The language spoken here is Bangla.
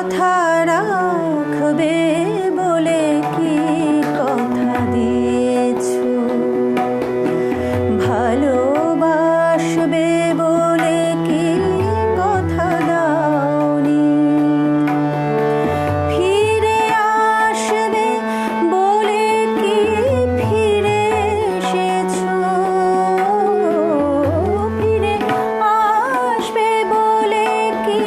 কথা রাখবে বলে কি কথা দিয়েছ? ভালোবাসবে বলে কি কথা দাওনি? ফিরে আসবে বলে কি ফিরে এসেছ? ফিরে আসবে বলে কি